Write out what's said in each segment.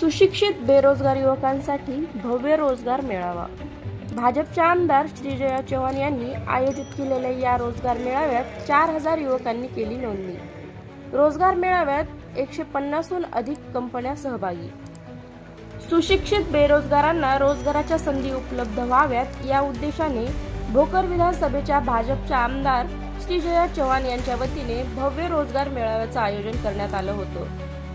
सुशिक्षित बेरोजगार युवकांसाठी भव्य रोजगार मेळावा. भाजपच्या आमदार श्रीजया चव्हाण यांनी आयोजित केलेल्या या रोजगार मेळाव्यात चार हजार युवकांनी केली नोंदणी. रोजगार मेळाव्यात एकशे पन्नासहून अधिक कंपन्या सहभागी. सुशिक्षित बेरोजगारांना रोजगाराच्या संधी उपलब्ध व्हाव्यात या उद्देशाने भोकर विधानसभेच्या भाजपच्या आमदार श्रीजया चव्हाण यांच्या वतीने भव्य रोजगार मेळाव्याचं आयोजन करण्यात आलं होतं.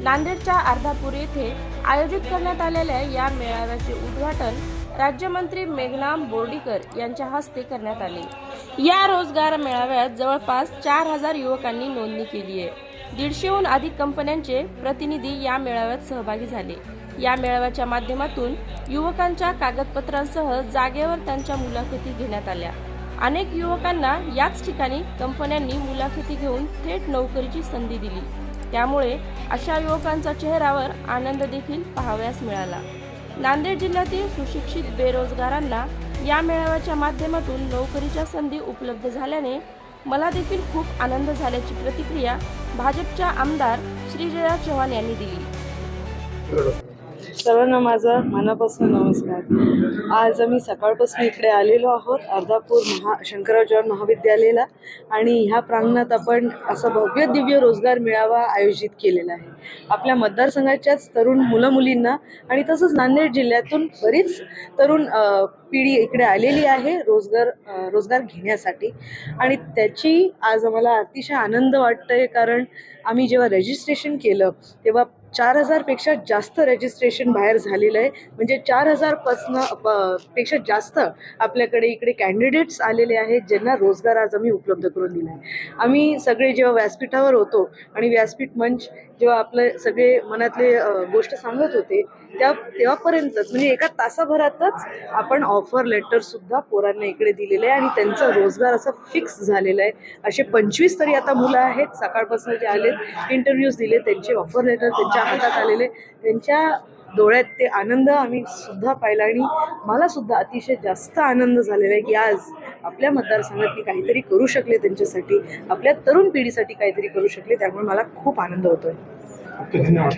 नांदेडच्या अर्धापूर येथे आयोजित करण्यात आलेल्या या मेळाव्याचे उद्घाटन राज्यमंत्री मेघना बोर्डीकर यांच्या हस्ते करण्यात आले. या रोजगार मेळाव्यात जवळपास चार हजार युवकांनी नोंदणी केली आहे. दीडशेहून अधिक कंपन्यांचे प्रतिनिधी या मेळाव्यात सहभागी झाले. या मेळाव्याच्या माध्यमातून युवकांच्या कागदपत्रांसह जागेवर त्यांच्या मुलाखती घेण्यात आल्या. अनेक युवकांना याच ठिकाणी कंपन्यांनी मुलाखती घेऊन थेट नोकरीची संधी दिली. त्यामुळे अशा युवकांचा चेहऱ्यावर आनंद देखील पाहावयास मिळाला. नांदेड जिल्ह्यातील सुशिक्षित बेरोजगारांना या मेळाव्याच्या माध्यमातून नोकरीच्या संधी उपलब्ध झाल्याने मला देखील खूप आनंद झाल्याची प्रतिक्रिया भाजपच्या आमदार श्रीजया चव्हाण यांनी दिली. सर्वांना माझा मनापासून नमस्कार. आज आम्ही सकाळपासून इकडे आलेलो आहोत अर्धापूर महा शंकरराव चव्हाण महाविद्यालयाला आणि ह्या प्रांगणात आपण असा भव्य दिव्य रोजगार मेळावा आयोजित केलेला आहे. आपल्या मतदारसंघाच्याच तरुण मुलं मुलींना आणि तसंच नांदेड जिल्ह्यातून बरीच तरुण पिढी इकडे आलेली आहे रोजगार रोजगार घेण्यासाठी. आणि त्याची आज आम्हाला अतिशय आनंद वाटतोय कारण आम्ही जेव्हा रजिस्ट्रेशन केलं तेव्हा चार हजारपेक्षा जास्त रजिस्ट्रेशन बाहेर झालेलं आहे. म्हणजे चार हजारपासनं पेक्षा जास्त आपल्याकडे इकडे कॅन्डिडेट्स आलेले आहेत ज्यांना रोजगार आज आम्ही उपलब्ध करून दिला आहे. आम्ही सगळे जेव्हा व्यासपीठावर होतो आणि व्यासपीठ मंच जेव्हा आपले सगळे मनातले गोष्ट सांगत होते त्या तेव्हापर्यंतच म्हणजे एका तासाभरातच आपण ऑफर लेटरसुद्धा पोरांना इकडे दिलेलं आहे आणि त्यांचा रोजगार असा फिक्स झालेला आहे. असे पंचवीस तरी आता मुलं आहेत सकाळपासून जे आलेत इंटरव्ह्यूज दिले त्यांचे ऑफर लेटर त्यांच्या हातात आलेले. त्यांच्या डोळ्यात ते आनंद आम्ही सुद्धा पाहिला आणि मला सुद्धा अतिशय जास्त आनंद झालेला आहे की आज आपल्या मतदारसंघात मी काहीतरी करू शकले त्यांच्यासाठी. आपल्या तरुण पिढीसाठी काहीतरी करू शकले त्यामुळे मला खूप आनंद होतोय. धन्यवाद.